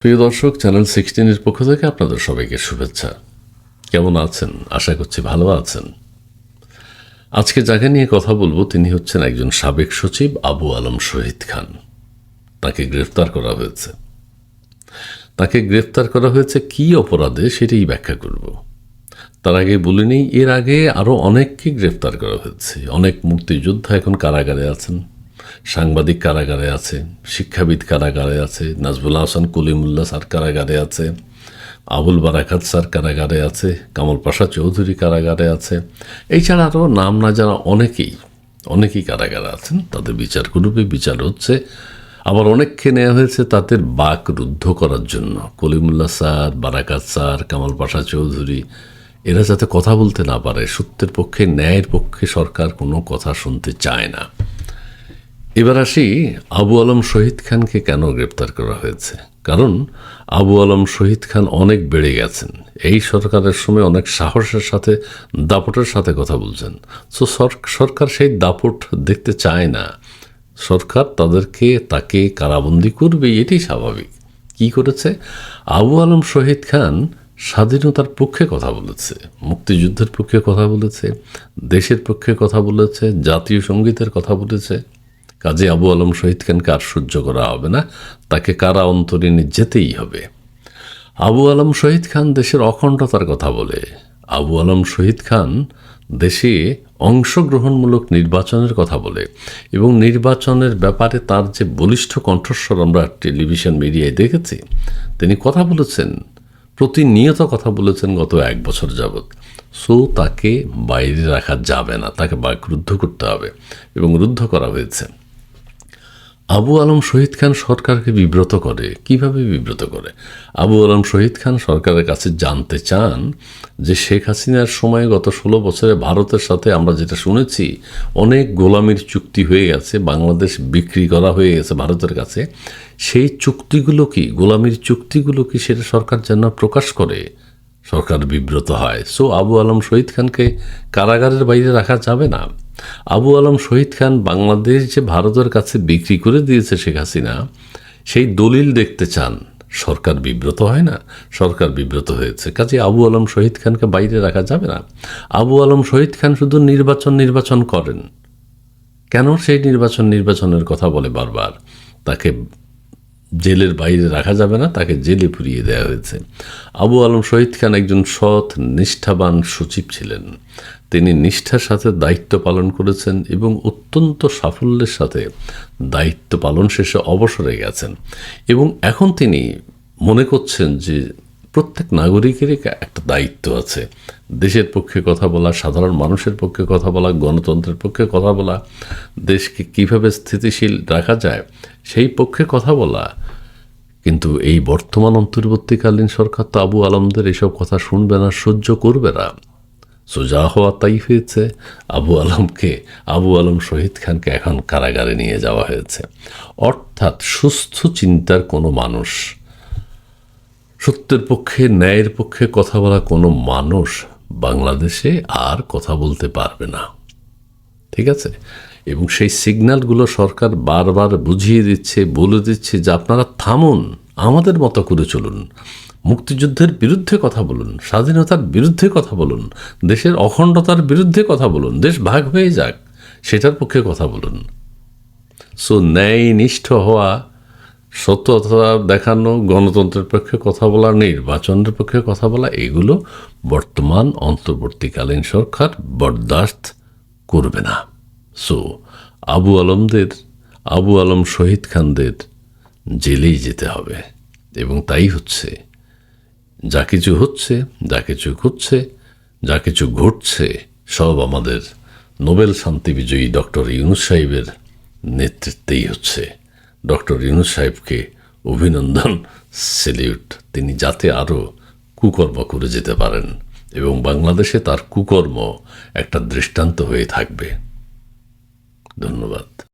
প্রিয় দর্শক চ্যানেল সিক্সটিনের পক্ষ থেকে আপনাদের সবাইকে শুভেচ্ছা। কেমন আছেন? আশা করছি ভালো আছেন। আজকে যাকে নিয়ে কথা বলব, তিনি হচ্ছেন একজন সাবেক সচিব আবু আলম শহীদ খান। তাকে গ্রেফতার করা হয়েছে। তাকে গ্রেফতার করা হয়েছে কি অপরাধে সেটাই ব্যাখ্যা করব। তার আগে বলে এর আগে আরও অনেককে গ্রেফতার করা হয়েছে। অনেক মুক্তিযোদ্ধা এখন কারাগারে আছেন। সাংবাদিক কারাগারে আছে, শিক্ষাবিদ কারাগারে আছে, নাজবুল হাসান, কলিমুল্লাহ স্যার কারাগারে আছে, আবুল বারাকাত স্যার কারাগারে আছে, কামল পাশা চৌধুরী কারাগারে আছে। এছাড়া আরও নাম না জানা অনেকেই অনেকেই কারাগারে আছেন, তাদের বিচার করবে, বিচার হচ্ছে। আবার অনেককে নেওয়া হয়েছে তাদের বাক রুদ্ধ করার জন্য। কলিমুল্লাহ স্যার, বারাকাত স্যার, কামাল পাশা চৌধুরী, এরা যাতে কথা বলতে না পারে, সত্যের পক্ষে, ন্যায়ের পক্ষে সরকার কোনো কথা শুনতে চায় না। এবার আসি আবু আলম শহীদ খানকে কেন গ্রেপ্তার করা হয়েছে? কারণ আবু আলম শহীদ খান অনেক বেড়ে গেছেন। এই সরকারের সময় অনেক সাহসের সাথে, দাপটের সাথে কথা বলছেন। সো সরকার সেই দাপট দেখতে চায় না। সরকার তাদেরকে, তাকে কারাবন্দি করবে এটি স্বাভাবিক। কি করেছে? আবু আলম শহীদ খান স্বাধীনতার পক্ষে কথা বলেছে, মুক্তিযুদ্ধের পক্ষে কথা বলেছে, দেশের পক্ষে কথা বলেছে, জাতীয় সঙ্গীতের কথা বলেছে। কাজে আবু আলম শহীদ খানকে আর সহ্য করা হবে না? তাকে কারা অন্তরীণে যেতেই হবে? আবু আলম শহীদ খান দেশের অখণ্ডতার কথা বলে। আবু আলম শহীদ খান দেশে অংশগ্রহণমূলক নির্বাচনের কথা বলে এবং নির্বাচনের ব্যাপারে তার যে বলিষ্ঠ কণ্ঠস্বর আমরা টেলিভিশন মিডিয়ায় দেখেছি, তিনি কথা বলেছেন, প্রতিনিয়ত কথা বলেছেন গত এক বছর যাবৎ। সো তাকে বাইরে রাখা যাবে না, তাকে বাকরুদ্ধ করতে হবে এবং রুদ্ধ করা হয়েছে। আবু আলম শহীদ খান সরকারকে বিব্রত করে। কীভাবে বিব্রত করে? আবু আলম শহীদ খান সরকারের কাছে জানতে চান যে শেখ হাসিনার সময় গত ষোলো বছরে ভারতের সাথে আমরা যেটা শুনেছি, অনেক গোলামির চুক্তি হয়ে গেছে, বাংলাদেশ বিক্রি করা হয়ে গেছে ভারতের কাছে। সেই চুক্তিগুলো কি, গোলামির চুক্তিগুলো কি সেটা সরকার যেন প্রকাশ করে? সরকার বিব্রত হয়। সো আবু আলম শহীদ খানকে কারাগারের বাইরে রাখা যাবে না। আবু আলম শহীদ খান বাংলাদেশ যে ভারতের কাছে বিক্রি করে দিয়েছে শেখ হাসিনা। সেই দলিল দেখতে চান। সরকার বিব্রত হয় না? সরকার বিব্রত হয়েছে। কাজে আবু আলম শহীদ খানকে বাইরে রাখা যাবে না। আবু আলম শহীদ খান শুধু নির্বাচন নির্বাচন করেন। কেন সেই নির্বাচন, নির্বাচনের কথা বলে বারবার? তাকে জেলের বাইরে রাখা যাবে না, তাকে জেলে পুরিয়ে দেওয়া হয়েছে। আবু আলম শহীদ খান একজন সৎ, নিষ্ঠাবান সচিব ছিলেন। তিনি নিষ্ঠার সাথে দায়িত্ব পালন করেছেন এবং অত্যন্ত সাফল্যের সাথে দায়িত্ব পালন শেষে অবসরে গেছেন। এবং এখন তিনি মনে করছেন যে প্রত্যেক নাগরিকেরই একটা দায়িত্ব আছে। দেশের পক্ষে কথা বলা, সাধারণ মানুষের পক্ষে কথা বলা, গণতন্ত্রের পক্ষে কথা বলা, দেশকে কীভাবে স্থিতিশীল রাখা যায়, সেই পক্ষে কথা বলা কিন্তু এই বর্তমান অন্তর্বর্তীকালীন সরকার তো আবু আলমদের এসব কথা শুনবে না, সহ্য করবে না। সোজা হওয়া তাই হয়েছে। আবু আলমকে, আবু আলম শহীদ খানকে এখন কারাগারে নিয়ে যাওয়া হয়েছে। অর্থাৎ সুস্থ চিন্তার কোনো মানুষ, সত্যের পক্ষে, ন্যায়ের পক্ষে কথা বলা কোনো মানুষ বাংলাদেশে আর কথা বলতে পারবে না। ঠিক আছে? এবং সেই সিগন্যালগুলো সরকার বারবার বুঝিয়ে দিচ্ছে, বলে দিচ্ছে যে আপনারা থামুন, আমাদের মতো করে চলুন। মুক্তিযুদ্ধের বিরুদ্ধে কথা বলুন, স্বাধীনতার বিরুদ্ধে কথা বলুন, দেশের অখণ্ডতার বিরুদ্ধে কথা বলুন, দেশ ভাগ হয়ে যাক, সেটার পক্ষে কথা বলুন। সো ন্যায়নিষ্ঠ হওয়া, সত্যতা দেখানো, গণতন্ত্রের পক্ষে কথা বলা, নির্বাচনের পক্ষে কথা বলা, এগুলো বর্তমান, অন্তর্বর্তীকালীন সরকার বরদাস্ত করবে না। সো আবু আলমদের, আবু আলম শহীদ খানদের জেলেই যেতে হবে। এবং তাই হচ্ছে, যা কিছু হচ্ছে, যা কিছু ঘটছে, যা কিছু ঘটছে, সব আমাদের নোবেল শান্তি বিজয়ী ডক্টর ইউনুস সাহেবের নেতৃত্বেই হচ্ছে। ডক্টর ইউনুস সাহেবকে অভিনন্দন, সেলিউট। তিনি যাতে আরও কুকর্ম করে যেতে পারেন এবং বাংলাদেশে তার কুকর্ম একটা দৃষ্টান্ত হয়ে থাকবে। ধন্যবাদ।